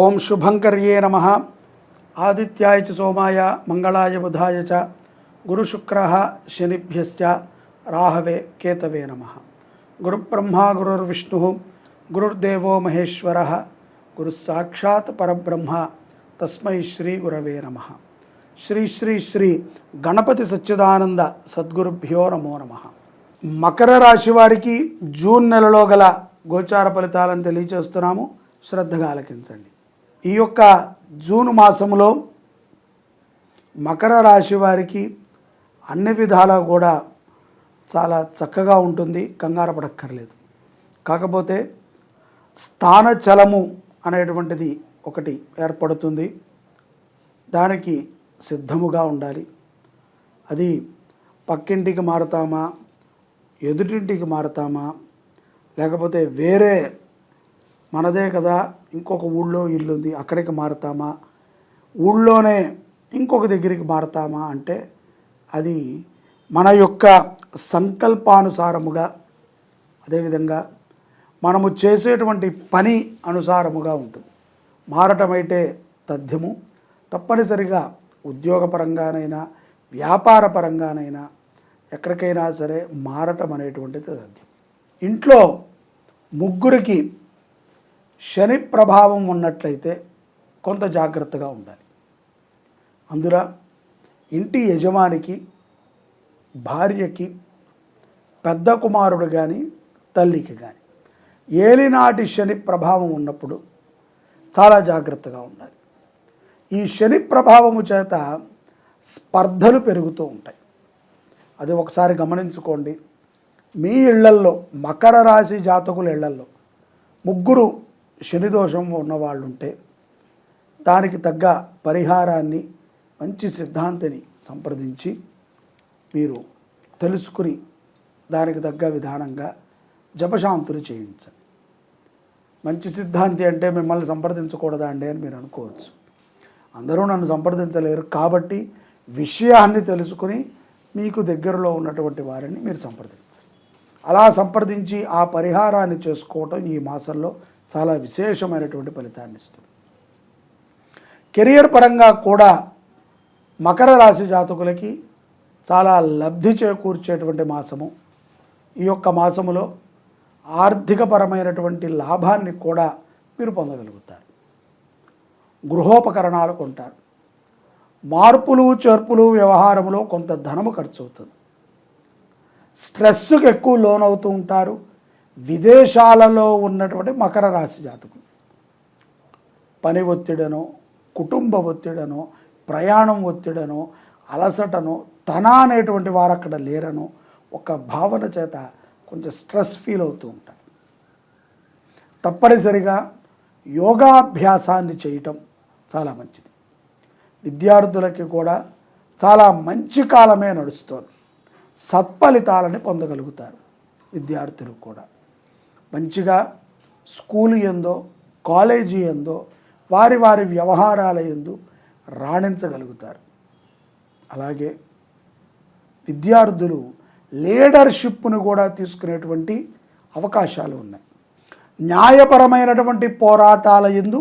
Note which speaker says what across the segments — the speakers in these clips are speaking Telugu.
Speaker 1: ఓం శుభంకర్యే నమ ఆదిత్యాయ చ సోమాయ మంగళాయ బుధాయ చ గురుశుక్ర శనిభ్య రాహవే కేతవే నమ గురుబ్రహ్మా గురుర్విష్ణు గురుర్దేవో మహేశ్వర గురుసాక్షాత్ పరబ్రహ్మ తస్మై శ్రీ గురవే నమ శ్రీ శ్రీ శ్రీ గణపతి సచ్చిదానంద సద్గురుభ్యో నమో నమ మకర రాశి వారికి జూన్ నెలలో గల గోచార ఫలితాలను తెలియచేస్తున్నాము శ్రద్ధగా ఆలకించండి ఈ యొక్క జూన్ మాసంలో మకర రాశి వారికి అన్ని విధాలా కూడా చాలా చక్కగా ఉంటుంది కంగారు పడక్కర్లేదు కాకపోతే స్థానచలము అనేటువంటిది ఒకటి ఏర్పడుతుంది దానికి సిద్ధముగా ఉండాలి అది పక్కింటికి మారుతామా ఎదుటింటికి మారుతామా లేకపోతే వేరే మనదే కదా ఇంకొక ఊళ్ళో ఇల్లు ఉంది అక్కడికి మారుతామా ఊళ్ళోనే ఇంకొక దగ్గరికి మారుతామా అంటే అది మన యొక్క సంకల్పానుసారముగా అదేవిధంగా మనము చేసేటువంటి పని అనుసారముగా ఉంటుంది మారటం అయితే తథ్యము తప్పనిసరిగా ఉద్యోగపరంగానైనా వ్యాపార పరంగానైనా ఎక్కడికైనా సరే మారటం అనేటువంటిది తథ్యం ఇంట్లో ముగ్గురికి శని ప్రభావం ఉన్నట్లయితే కొంత జాగ్రత్తగా ఉండాలి అందులో ఇంటి యజమానికి భార్యకి పెద్ద కుమారుడు కానీ తల్లికి కానీ ఏలినాటి శని ప్రభావం ఉన్నప్పుడు చాలా జాగ్రత్తగా ఉండాలి ఈ శని ప్రభావము చేత స్పర్ధలు పెరుగుతూ ఉంటాయి అది ఒకసారి గమనించుకోండి మీ ఇళ్లల్లో మకర రాశి జాతకుల ఇళ్లల్లో ముగ్గురు శనిదోషం ఉన్నవాళ్ళు ఉంటే దానికి తగ్గ పరిహారాన్ని మంచి సిద్ధాంతిని సంప్రదించి మీరు తెలుసుకుని దానికి తగ్గ విధానంగా జపశాంతులు చేయించండి మంచి సిద్ధాంతి అంటే మిమ్మల్ని సంప్రదించకూడదా అండి అని మీరు అనుకోవచ్చు అందరూ నన్ను సంప్రదించలేరు కాబట్టి విషయాన్ని తెలుసుకుని మీకు దగ్గరలో ఉన్నటువంటి వారిని మీరు సంప్రదించాలి అలా సంప్రదించి ఆ పరిహారాన్ని చేసుకోవటం ఈ మాసంలో చాలా విశేషమైనటువంటి ఫలితాన్ని ఇస్తుంది కెరియర్ పరంగా కూడా మకర రాశి జాతకులకి చాలా లబ్ధి చేకూర్చేటువంటి మాసము ఈ యొక్క మాసములో ఆర్థికపరమైనటువంటి లాభాన్ని కూడా మీరు పొందగలుగుతారు గృహోపకరణాలు కొంటారు మార్పులు చేర్పులు వ్యవహారంలో కొంత ధనము ఖర్చు అవుతుంది స్ట్రెస్కి ఎక్కువ లోన్ అవుతూ ఉంటారు విదేశాలలో ఉన్నటువంటి మకర రాశి జాతకులు పని ఒత్తిడనో కుటుంబ ఒత్తిడనో ప్రయాణం ఒత్తిడనో అలసటను తన అనేటువంటి వారు అక్కడ లేరను ఒక భావన చేత కొంచెం స్ట్రెస్ ఫీల్ అవుతూ ఉంటారు తప్పనిసరిగా యోగాభ్యాసాన్ని చేయటం చాలా మంచిది విద్యార్థులకి కూడా చాలా మంచి కాలమే నడుస్తుంది సత్ఫలితాలని పొందగలుగుతారు విద్యార్థులు కూడా మంచిగా స్కూల్ ఎందో కాలేజీ ఎందో వారి వారి వ్యవహారాల ఎందు రాణించగలుగుతారు అలాగే విద్యార్థులు లీడర్షిప్ను కూడా తీసుకునేటువంటి అవకాశాలు ఉన్నాయి న్యాయపరమైనటువంటి పోరాటాల ఎందు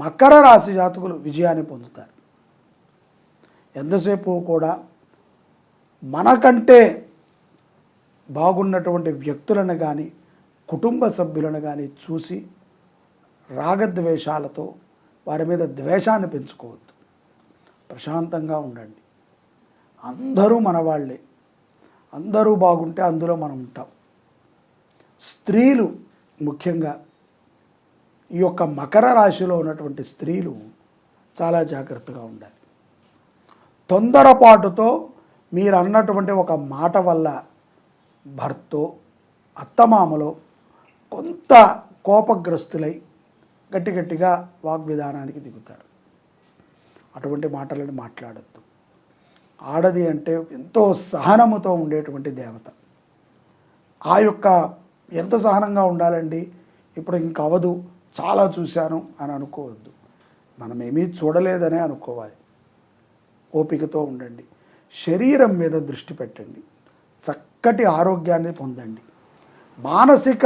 Speaker 1: మకర రాశి జాతకులు విజయాన్ని పొందుతారు ఎంతసేపు కూడా మనకంటే బాగున్నటువంటి వ్యక్తులను కానీ కుటుంబ సభ్యులను కానీ చూసి రాగద్వేషాలతో వారి మీద ద్వేషాన్ని పెంచుకోవద్దు ప్రశాంతంగా ఉండండి అందరూ మన వాళ్ళే అందరూ బాగుంటే అందులో మనం ఉంటాం స్త్రీలు ముఖ్యంగా ఈ యొక్క మకర రాశిలో ఉన్నటువంటి స్త్రీలు చాలా జాగ్రత్తగా ఉండాలి తొందరపాటుతో మీరు అన్నటువంటి ఒక మాట వల్ల భర్తో అత్తమామలో కొంత కోపగ్రస్తులై గట్టి గట్టిగా వాగ్విధానానికి దిగుతారు అటువంటి మాటలను మాట్లాడద్దు ఆడది అంటే ఎంతో సహనముతో ఉండేటువంటి దేవత ఆ యొక్క ఎంత సహనంగా ఉండాలండి ఇప్పుడు ఇంక అవదు చాలా చూశాను అని అనుకోవద్దు మనమేమీ చూడలేదనే అనుకోవాలి ఓపికతో ఉండండి శరీరం మీద దృష్టి పెట్టండి చక్కటి ఆరోగ్యాన్ని పొందండి మానసిక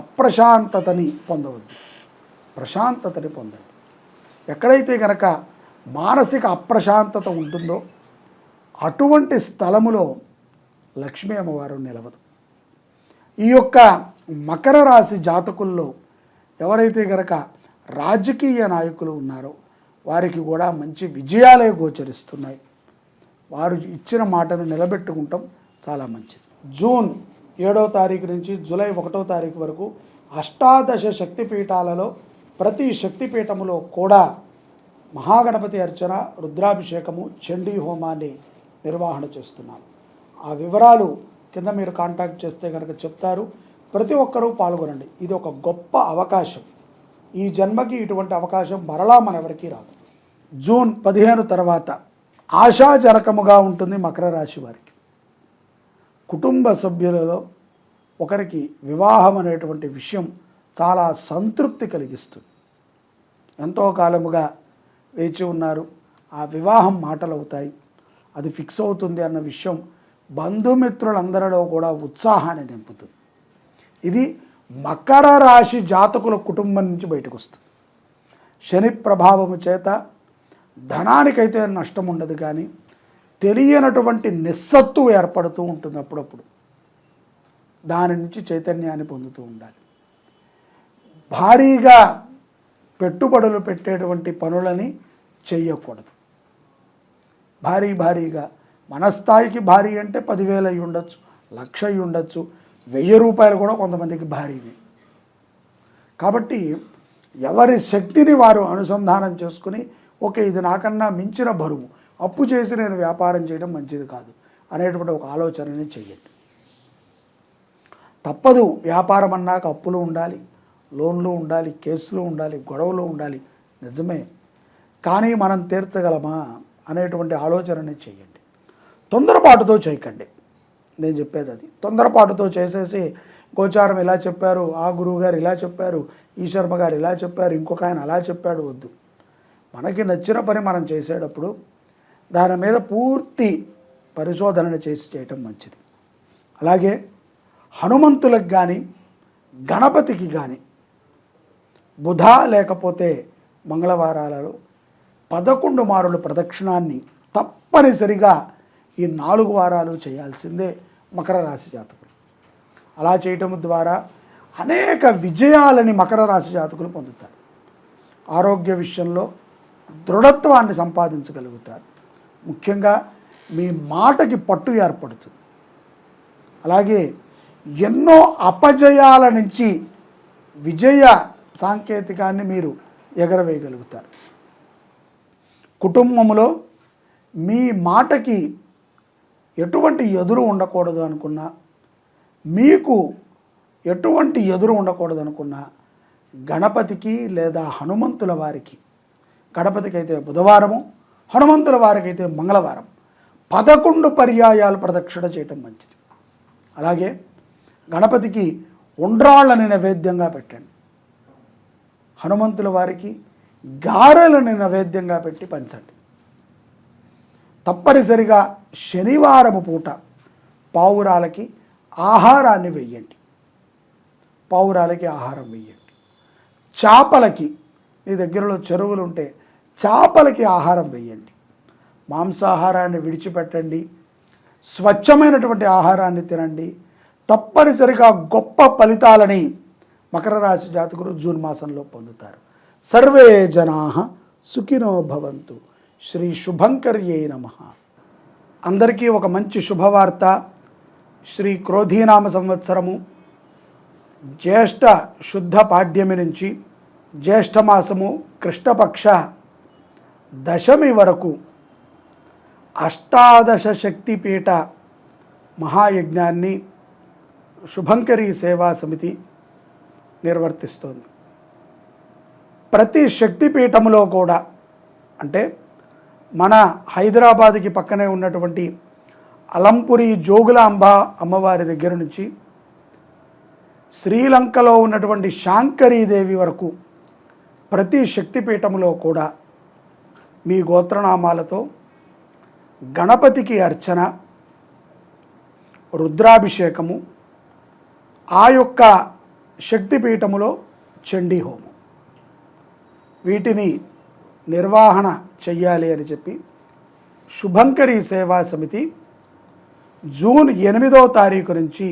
Speaker 1: అప్రశాంతతని పొందవద్దు ప్రశాంతతని పొందండి ఎక్కడైతే కనుక మానసిక అప్రశాంతత ఉంటుందో అటువంటి స్థలములో లక్ష్మీ అమ్మవారు నిలవదు ఈ యొక్క మకర రాశి జాతకుల్లో ఎవరైతే కనుక రాజకీయ నాయకులు ఉన్నారో వారికి కూడా మంచి విజయాలే గోచరిస్తున్నాయి వారు ఇచ్చిన మాటను నిలబెట్టుకుంటాం చాలా మంచిది జూన్ ఏడో తారీఖు నుంచి జూలై ఒకటో తారీఖు వరకు అష్టాదశ శక్తిపీఠాలలో ప్రతి శక్తిపీఠములో కూడా మహాగణపతి అర్చన రుద్రాభిషేకము చండీ హోమాన్ని నిర్వహణ చేస్తున్నాం ఆ వివరాలు కింద మీరు కాంటాక్ట్ చేస్తే కనుక చెప్తారు ప్రతి ఒక్కరూ పాల్గొనండి ఇది ఒక గొప్ప అవకాశం ఈ జన్మకి ఇటువంటి అవకాశం మరలా మనెవరికీ రాదు జూన్ పదిహేను తర్వాత ఆశాజనకముగా ఉంటుంది మకర రాశి వారి కుటుంబ సభ్యులలో ఒకరికి వివాహం అనేటువంటి విషయం చాలా సంతృప్తి కలిగిస్తుంది ఎంతో కాలముగా వేచి ఉన్నారు ఆ వివాహం మాటలవుతాయి అది ఫిక్స్ అవుతుంది అన్న విషయం బంధుమిత్రులందరిలో కూడా ఉత్సాహాన్ని నింపుతుంది ఇది మకర రాశి జాతకుల కుటుంబం నుంచి బయటకు వస్తుంది శని ప్రభావము చేత ధనానికైతే నష్టం ఉండదు కానీ తెలియనటువంటి నిస్సత్తు ఏర్పడుతూ ఉంటుంది అప్పుడప్పుడు దాని నుంచి చైతన్యాన్ని పొందుతూ ఉండాలి భారీగా పెట్టుబడులు పెట్టేటువంటి పనులని చేయకూడదు భారీ భారీగా మనస్థాయికి భారీ అంటే పదివేలు అయి ఉండొచ్చు లక్ష అయి ఉండొచ్చు వెయ్యి రూపాయలు కూడా కొంతమందికి భారీనే కాబట్టి ఎవరి శక్తిని వారు అనుసంధానం చేసుకుని ఓకే ఇది నాకన్నా మించిన బరువు అప్పు చేసి నేను వ్యాపారం చేయడం మంచిది కాదు అనేటువంటి ఒక ఆలోచనని చెయ్యండి తప్పదు వ్యాపారం అన్నాక అప్పులు ఉండాలి లోన్లు ఉండాలి కేసులు ఉండాలి గొడవలు ఉండాలి నిజమే కానీ మనం తీర్చగలమా అనేటువంటి ఆలోచనని చేయండి తొందరపాటుతో చేయకండి నేను చెప్పేది అది తొందరపాటుతో చేసేసి గోచారం ఇలా చెప్పారు ఆ గురువు గారు ఇలా చెప్పారు ఈ శర్మ గారు ఇలా చెప్పారు ఇంకొక ఆయన అలా చెప్పాడు వద్దు మనకి నచ్చిన పని మనం చేసేటప్పుడు దాని మీద పూర్తి పరిశోధన చేసి చేయటం మంచిది అలాగే హనుమంతులకు కానీ గణపతికి కానీ బుధ లేకపోతే మంగళవారాలలో పదకొండు మారుల ప్రదక్షిణాన్ని తప్పనిసరిగా ఈ నాలుగు వారాలు చేయాల్సిందే మకర రాశి జాతకులు అలా చేయటం ద్వారా అనేక విజయాలని మకర రాశి జాతకులు పొందుతారు ఆరోగ్య విషయంలో దృఢత్వాన్ని సంపాదించగలుగుతారు ముఖ్యంగా మీ మాటకి పట్టు ఏర్పడుతుంది అలాగే ఎన్నో అపజయాల నుంచి విజయ సాంకేతికాన్ని మీరు ఎగరవేయగలుగుతారు కుటుంబంలో మీ మాటకి ఎటువంటి ఎదురు ఉండకూడదు అనుకున్నా మీకు ఎటువంటి ఎదురు ఉండకూడదు అనుకున్నా గణపతికి లేదా హనుమంతుల వారికి గణపతికి అయితే బుధవారము హనుమంతుల వారికైతే మంగళవారం పదకొండు పర్యాయాలు ప్రదక్షిణ చేయటం మంచిది అలాగే గణపతికి ఉండ్రాళ్ళని నైవేద్యంగా పెట్టండి హనుమంతుల వారికి గారెలని నైవేద్యంగా పెట్టి పంచండి తప్పనిసరిగా శనివారము పూట పావురాలకి ఆహారాన్ని వెయ్యండి పావురాలకి ఆహారం వెయ్యండి చేపలకి మీ దగ్గరలో చెరువులు ఉంటే చేపలకి ఆహారం వేయండి మాంసాహారాన్ని విడిచిపెట్టండి స్వచ్ఛమైనటువంటి ఆహారాన్ని తినండి తప్పనిసరిగా గొప్ప ఫలితాలని మకర రాశి జాతకులు జూన్ మాసంలో పొందుతారు సర్వే జనా సుఖినో భవంతు శ్రీ శుభంకర్యే నమ అందరికీ ఒక మంచి శుభవార్త శ్రీ క్రోధీనామ సంవత్సరము జ్యేష్ఠ శుద్ధ పాడ్యమి నుంచి జ్యేష్ఠమాసము కృష్ణపక్ష దశమి వరకు అష్టాదశ శక్తిపీఠ మహాయజ్ఞాన్ని శుభంకరి సేవా సమితి నిర్వర్తిస్తోంది ప్రతి శక్తిపీఠములో కూడా అంటే మన హైదరాబాద్కి పక్కనే ఉన్నటువంటి అలంపురి జోగులాంబ అమ్మవారి దగ్గర నుంచి శ్రీలంకలో ఉన్నటువంటి శాంకరీదేవి వరకు ప్రతి శక్తిపీఠములో కూడా మీ గోత్రనామాలతో గణపతికి అర్చన రుద్రాభిషేకము ఆ యొక్క శక్తిపీఠములో చండీ హోము వీటిని నిర్వహణ చెయ్యాలి అని చెప్పి శుభంకరి సేవా సమితి జూన్ ఎనిమిదో తారీఖు నుంచి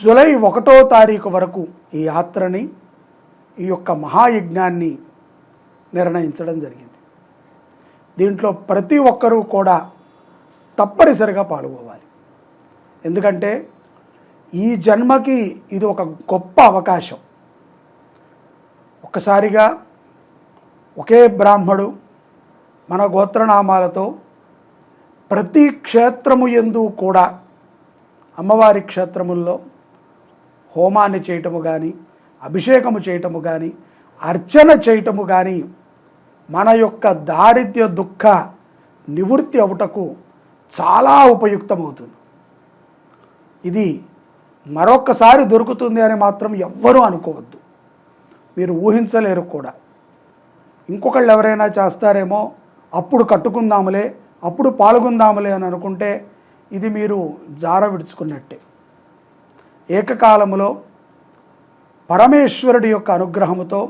Speaker 1: జూలై ఒకటో తారీఖు వరకు ఈ యాత్రని ఈ యొక్క మహాయజ్ఞాన్ని నిర్ణయించడం జరిగింది దీంట్లో ప్రతి ఒక్కరూ కూడా తప్పనిసరిగా పాల్గొవాలి ఎందుకంటే ఈ జన్మకి ఇది ఒక గొప్ప అవకాశం ఒక్కసారిగా ఒకే బ్రాహ్మడు మన గోత్రనామాలతో ప్రతి క్షేత్రము ఎందు కూడా అమ్మవారి క్షేత్రముల్లో హోమాన్ని చేయటము కానీ అభిషేకము చేయటము కానీ అర్చన చేయటము కానీ మన యొక్క దారిద్ర్య దుఃఖ నివృత్తి అవుటకు చాలా ఉపయుక్తమవుతుంది ఇది మరొక్కసారి దొరుకుతుంది అని మాత్రం ఎవ్వరూ అనుకోవద్దు మీరు ఊహించలేరు కూడా ఇంకొకళ్ళు ఎవరైనా చేస్తారేమో అప్పుడు కట్టుకుందాములే అప్పుడు పాల్గొందాములే అని అనుకుంటే ఇది మీరు జార విడుచుకున్నట్టే ఏకకాలంలో పరమేశ్వరుడి యొక్క అనుగ్రహముతో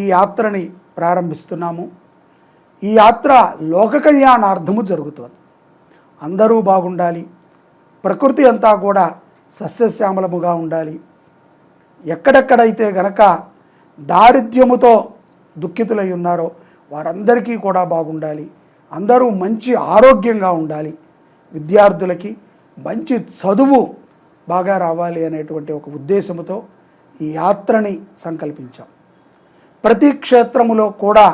Speaker 1: ఈ యాత్రని ప్రారంభిస్తున్నాము ఈ యాత్ర లోక కళ్యాణార్థము జరుగుతుంది అందరూ బాగుండాలి ప్రకృతి అంతా కూడా సస్యశ్యామలముగా ఉండాలి ఎక్కడెక్కడైతే గనక దారిద్ర్యముతో దుఃఖితులై ఉన్నారో వారందరికీ కూడా బాగుండాలి అందరూ మంచి ఆరోగ్యంగా ఉండాలి విద్యార్థులకి మంచి చదువు బాగా రావాలి అనేటువంటి ఒక ఉద్దేశంతో ఈ యాత్రని సంకల్పించాం ప్రతి క్షేత్రములో కూడా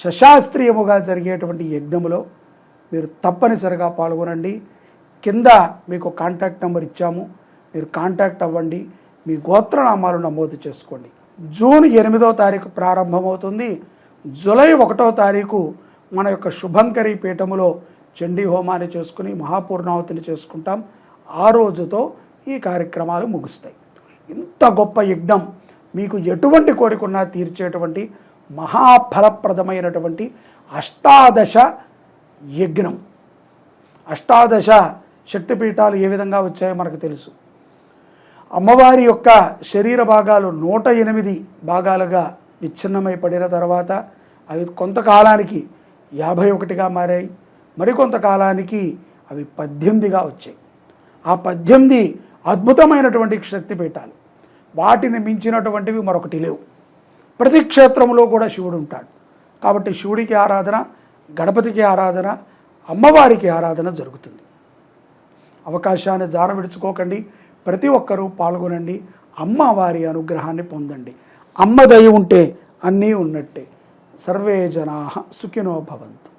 Speaker 1: శశాస్త్రీయముగా జరిగేటువంటి యజ్ఞములో మీరు తప్పనిసరిగా పాల్గొనండి కింద మీకు కాంటాక్ట్ నెంబర్ ఇచ్చాము మీరు కాంటాక్ట్ అవ్వండి మీ గోత్రనామాలు నమోదు చేసుకోండి జూన్ ఎనిమిదో తారీఖు ప్రారంభమవుతుంది జూలై ఒకటో తారీఖు మన యొక్క శుభంకరి పీఠములో చండీ హోమాన్ని చేసుకుని మహాపూర్ణావతిని చేసుకుంటాం ఆ రోజుతో ఈ కార్యక్రమాలు ముగుస్తాయి ఇంత గొప్ప యజ్ఞం మీకు ఎటువంటి కోరికున్నా తీర్చేటువంటి మహాఫలప్రదమైనటువంటి అష్టాదశ యజ్ఞం అష్టాదశ శక్తిపీఠాలు ఏ విధంగా వచ్చాయో మనకు తెలుసు అమ్మవారి యొక్క శరీర భాగాలు నూట ఎనిమిది భాగాలుగా విచ్ఛిన్నమై పడిన తర్వాత అవి కొంతకాలానికి యాభై ఒకటిగా మారాయి మరికొంతకాలానికి అవి పద్దెనిమిదిగా వచ్చాయి ఆ పద్దెనిమిది అద్భుతమైనటువంటి శక్తిపీఠాలు వాటిని మించినటువంటివి మరొకటి లేవు ప్రతి క్షేత్రంలో కూడా శివుడు ఉంటాడు కాబట్టి శివుడికి ఆరాధన గణపతికి ఆరాధన అమ్మవారికి ఆరాధన జరుగుతుంది అవకాశాన్ని విడుచుకోకండి ప్రతి ఒక్కరూ పాల్గొనండి అమ్మవారి అనుగ్రహాన్ని పొందండి అమ్మ దయ ఉంటే అన్నీ ఉన్నట్టే సర్వే జనా సుఖినో భవంతు